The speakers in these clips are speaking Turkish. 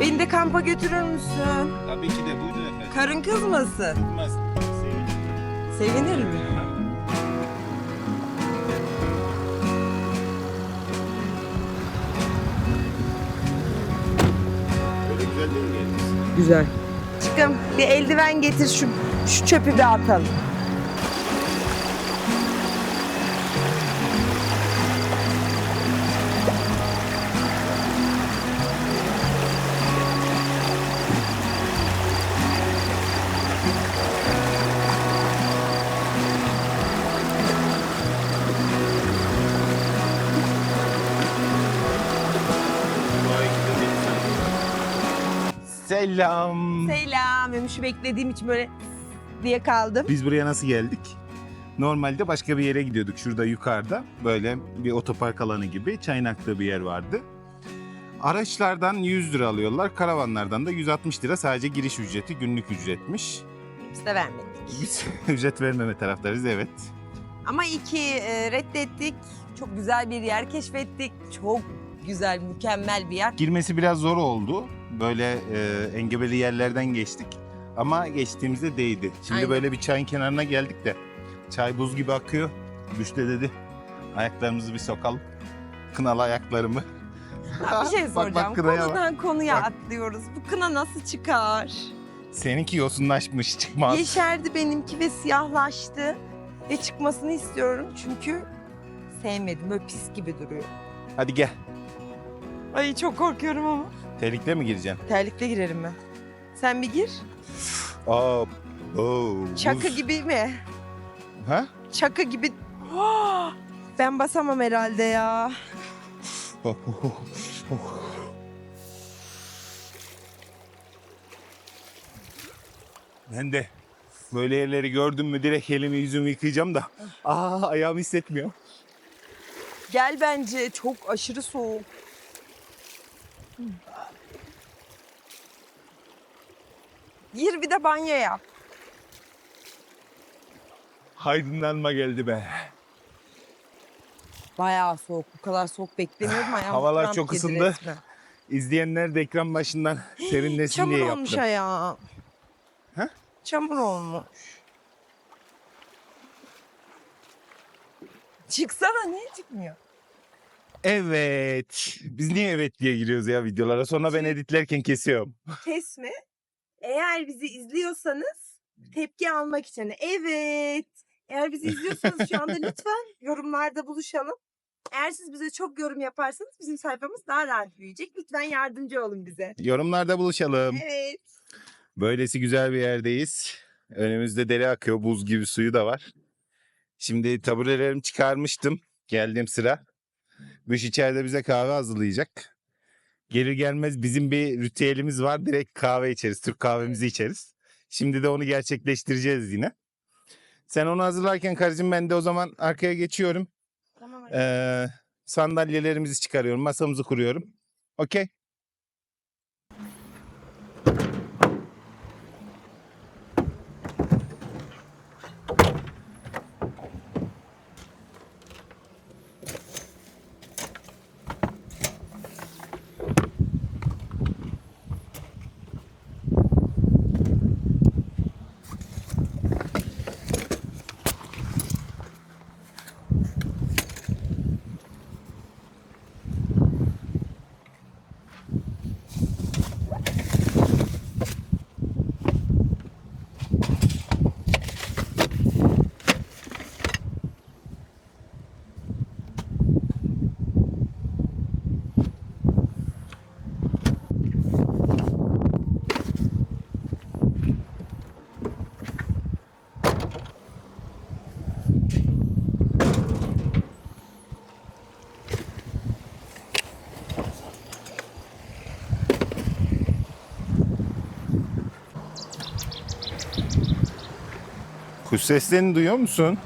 Beni de kampa götürür müsün? Tabii ki de buydu efendim. Karın kızmasın. Bilmez. Sevinir mi? Güzel. Çıkım bir eldiven getir şu, şu çöpü bir atalım. Selam. Selam. Ömüş'ü beklediğim için böyle diye kaldım. Biz buraya nasıl geldik? Normalde başka bir yere gidiyorduk şurada yukarıda. Böyle bir otopark alanı gibi çayın aktığı bir yer vardı. Araçlardan 100 lira alıyorlar. Karavanlardan da 160 lira sadece giriş ücreti günlük ücretmiş. Biz de vermedik. Biz ücret vermeme taraftarız evet. Ama iki e, reddettik. Çok güzel bir yer keşfettik. Çok güzel, mükemmel bir yer. Girmesi biraz zor oldu. Böyle e, engebeli yerlerden geçtik. Ama geçtiğimizde değdi. Şimdi Aynen. böyle bir çayın kenarına geldik de. Çay buz gibi akıyor. Düşte dedi. Ayaklarımızı bir sokalım. Kınalı ayaklarımı. Bir şey Bak, soracağım. bak bak. Konudan konuya Bak. atlıyoruz. Bu kına nasıl çıkar? Seninki yosunlaşmış çıkmaz. Yeşerdi benimki ve siyahlaştı. Ve çıkmasını istiyorum çünkü sevmedim. Böyle pis gibi duruyor. Hadi gel. Ay çok korkuyorum ama. Terlikle mi gireceksin? Terlikle girerim ben. Sen bir gir. Aa, oo, Çakı buz. gibi mi? Ha? Çakı gibi. Ben basamam herhalde ya. Ben de böyle yerleri gördüm mü direkt elimi yüzümü yıkayacağım da. Aa ayağımı hissetmiyor. Gel bence. Çok aşırı soğuk. Gir bir de banyo yap. Haydınlanma geldi be. Bayağı soğuk. Bu kadar soğuk beklemiyordum. Ayağım Havalar çok ısındı. resmen. İzleyenler de ekran başından serinlesin Çamur diye olmuş yaptım. ayağım. Ha? Çamur olmuş. Çıksana niye çıkmıyor? Evet. Biz niye evet diye giriyoruz ya videolara? Sonra ben editlerken kesiyorum. Kesme. Eğer bizi izliyorsanız tepki almak için. Evet. Eğer bizi izliyorsanız şu anda lütfen yorumlarda buluşalım. Eğer siz bize çok yorum yaparsanız bizim sayfamız daha rahat büyüyecek. Lütfen yardımcı olun bize. Yorumlarda buluşalım. Evet. Böylesi güzel bir yerdeyiz. Önümüzde dere akıyor. Buz gibi suyu da var. Şimdi taburelerimi çıkarmıştım. Geldiğim sıra. Büş içeride bize kahve hazırlayacak. Gelir gelmez bizim bir ritüelimiz var. Direkt kahve içeriz. Türk kahvemizi içeriz. Şimdi de onu gerçekleştireceğiz yine. Sen onu hazırlarken karıcığım ben de o zaman arkaya geçiyorum. Tamam. Ee, sandalyelerimizi çıkarıyorum. Masamızı kuruyorum. Okey. Kuş seslerini duyuyor musun?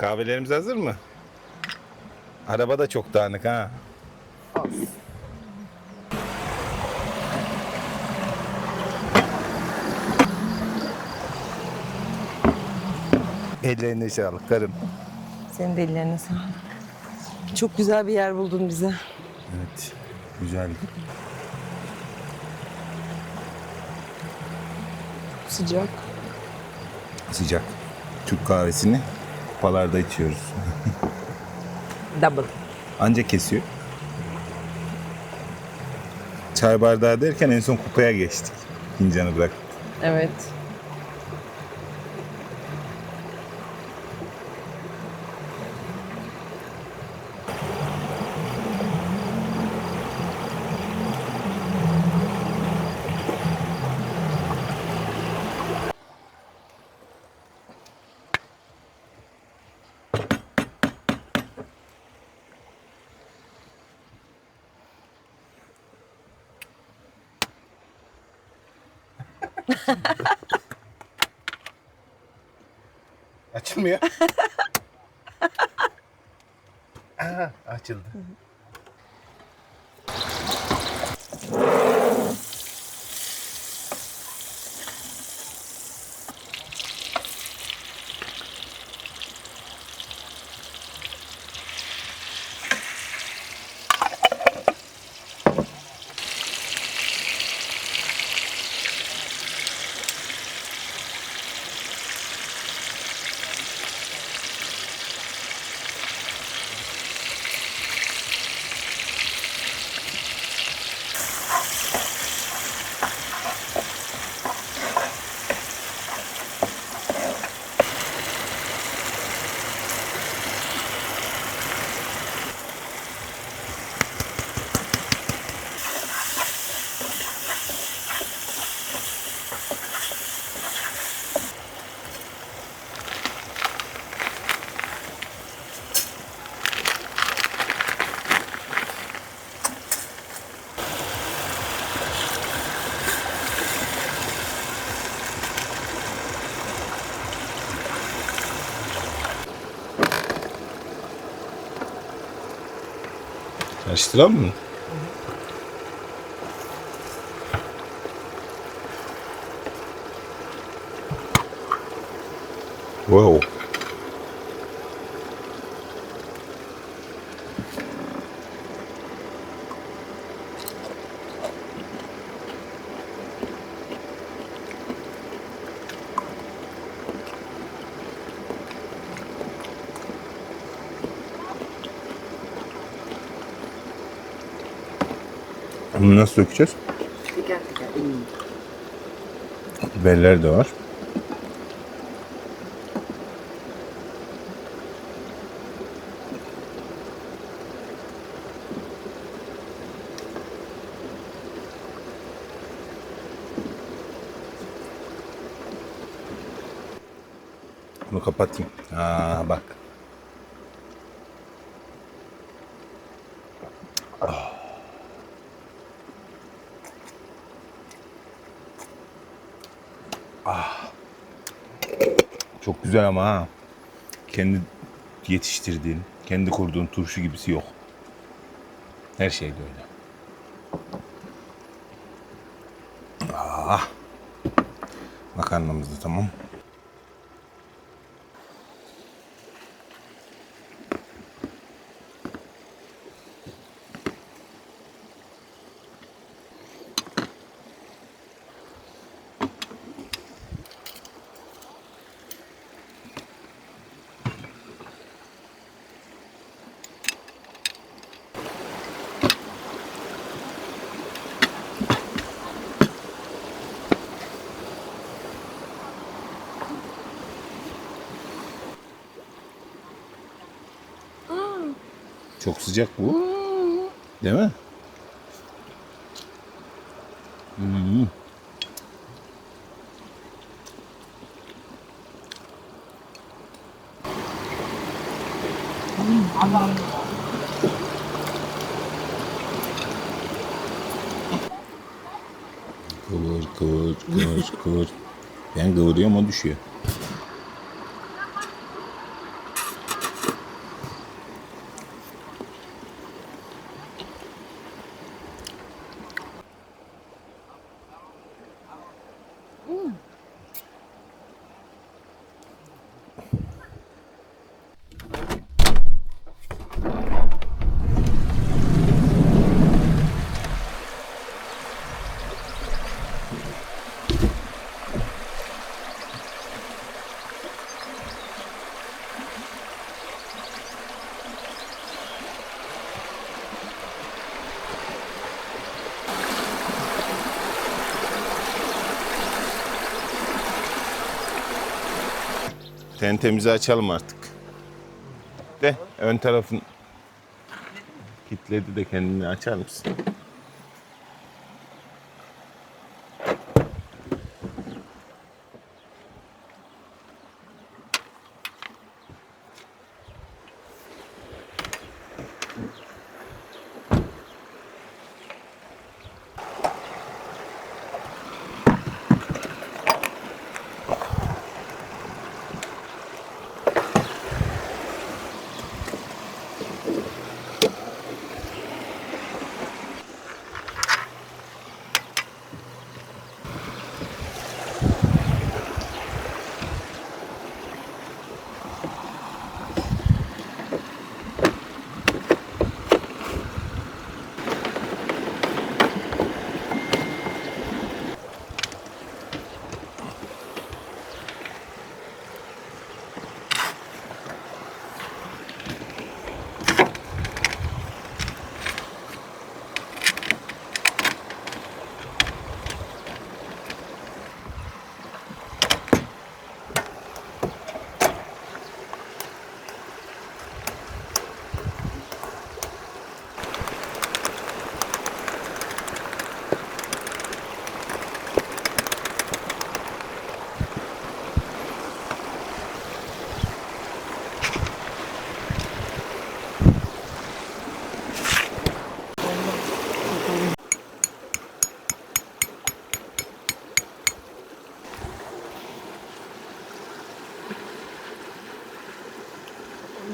Kahvelerimiz hazır mı? Araba da çok dağınık ha. Ellerine sağlık karım. Senin de ellerine sağlık. Çok güzel bir yer buldun bize. Evet. Güzel. Sıcak. Sıcak. Türk kahvesini kupalarda içiyoruz. Double. Anca kesiyor. Çay bardağı derken en son kupaya geçtik. Fincanı bırak. Evet. 嗯。Karıştıralım mı? Bunu nasıl dökeceğiz? Biberler de var. Bunu kapatayım. Aa bak. Çok güzel ama ha. Kendi yetiştirdiğin, kendi kurduğun turşu gibisi yok. Her şey de öyle. Ah. Makarnamız da tamam. Çok sıcak bu. Değil mi? Hmm. Kıvır kıvır kıvır kıvır. Ben kıvırıyorum o düşüyor. Tentemizi açalım artık. De ön tarafın kilitledi de kendini açar mısın?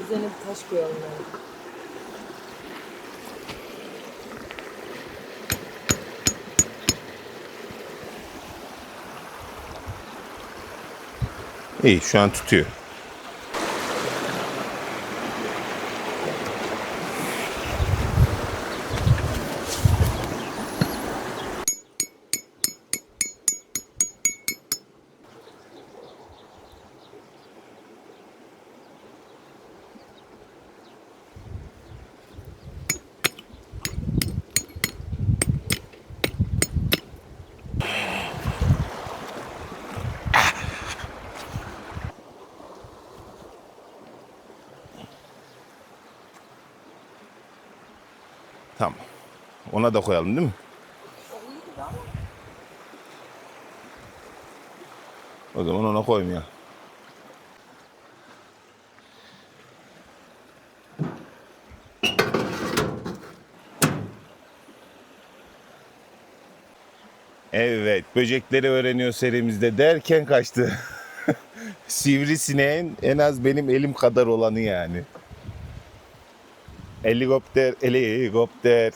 Üzerine bir taş koyalım yani. İyi şu an tutuyor. Tamam. Ona da koyalım değil mi? O zaman ona koymayalım. Evet, böcekleri öğreniyor serimizde derken kaçtı. Sivrisineğin en az benim elim kadar olanı yani. Helikopter, helikopter.